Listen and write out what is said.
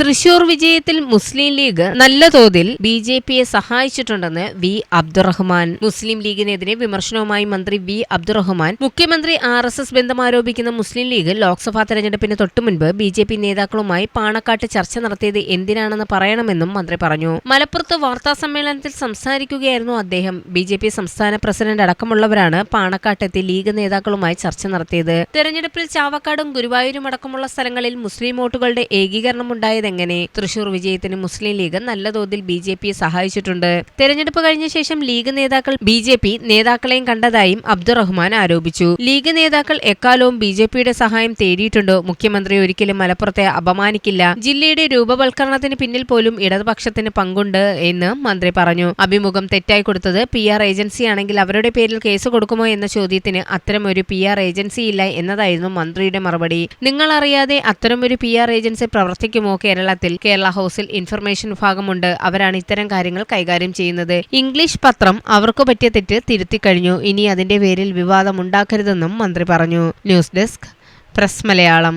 തൃശൂർ വിജയത്തിൽ മുസ്ലിം ലീഗ് നല്ല തോതിൽ ബി ജെ പിയെ സഹായിച്ചിട്ടുണ്ടെന്ന് വി അബ്ദുറഹ്മാൻ. മുസ്ലിം ലീഗിനെതിരെ വിമർശനവുമായി മന്ത്രി വി അബ്ദുറഹ്മാൻ. മുഖ്യമന്ത്രി ആർ എസ് എസ് ബന്ധം ആരോപിക്കുന്ന മുസ്ലിം ലീഗ് ലോക്സഭാ തെരഞ്ഞെടുപ്പിന് തൊട്ടുമുൻപ് ബി ജെ പി നേതാക്കളുമായി പാണക്കാട്ട് ചർച്ച നടത്തിയത് എന്തിനാണെന്ന് പറയണമെന്നും മന്ത്രി പറഞ്ഞു. മലപ്പുറത്ത് വാർത്താ സമ്മേളനത്തിൽ സംസാരിക്കുകയായിരുന്നു അദ്ദേഹം. ബി ജെ പി സംസ്ഥാന പ്രസിഡന്റ് അടക്കമുള്ളവരാണ് പാണക്കാട്ടെത്തി ലീഗ് നേതാക്കളുമായി ചർച്ച നടത്തിയത്. തെരഞ്ഞെടുപ്പിൽ ചാവക്കാടും ഗുരുവായൂരും അടക്കമുള്ള സ്ഥലങ്ങളിൽ മുസ്ലിം വോട്ടുകളുടെ ഏകീകരണം ഉണ്ടായതെങ്ങനെ തൃശൂർ വിജയത്തിന് മുസ്ലിം ലീഗ് നല്ല തോതിൽ ബി ജെ പിയെ സഹായിച്ചിട്ടുണ്ട്. തെരഞ്ഞെടുപ്പ് കഴിഞ്ഞ ശേഷം ലീഗ് നേതാക്കൾ ബി ജെ പി നേതാക്കളെയും കണ്ടതായും അബ്ദുറഹ്മാൻ ആരോപിച്ചു. ലീഗ് നേതാക്കൾ എക്കാലവും ബി ജെ പിയുടെ സഹായം തേടിയിട്ടുണ്ടോ. മുഖ്യമന്ത്രി ഒരിക്കലും മലപ്പുറത്തെ അപമാനിക്കില്ല. ജില്ലയുടെ രൂപവൽക്കരണത്തിന് പിന്നിൽ പോലും ഇടതുപക്ഷത്തിന് പങ്കുണ്ട് എന്ന് മന്ത്രി പറഞ്ഞു. അഭിമുഖം തെറ്റായി കൊടുത്തത് പി ആർ ഏജൻസിയാണെങ്കിൽ അവരുടെ പേരിൽ കേസ് കൊടുക്കുമോ എന്ന ചോദ്യത്തിന് അത്തരമൊരു പി ആർ ഏജൻസി ഇല്ല എന്നതായിരുന്നു മന്ത്രിയുടെ മറുപടി. നിങ്ങൾ അറിയാതെ അത്തരമൊരു പി ആർ ഏജൻസി പ്രവർത്തിക്കുമോ കേരളത്തിൽ കേരള ഹൗസിൽ ഇൻഫർമേഷൻ വിഭാഗമുണ്ട്. അവരാണ് ഇത്തരം കാര്യങ്ങൾ കൈകാര്യം ചെയ്യുന്നത്. ഇംഗ്ലീഷ് പത്രം അവർക്ക് പറ്റിയ തെറ്റ് തിരുത്തി കഴിഞ്ഞു. ഇനി അതിന്റെ പേരിൽ വിവാദം വിവാദമുണ്ടാക്കരുതെന്നും മന്ത്രി പറഞ്ഞു. News desk press Malayalam.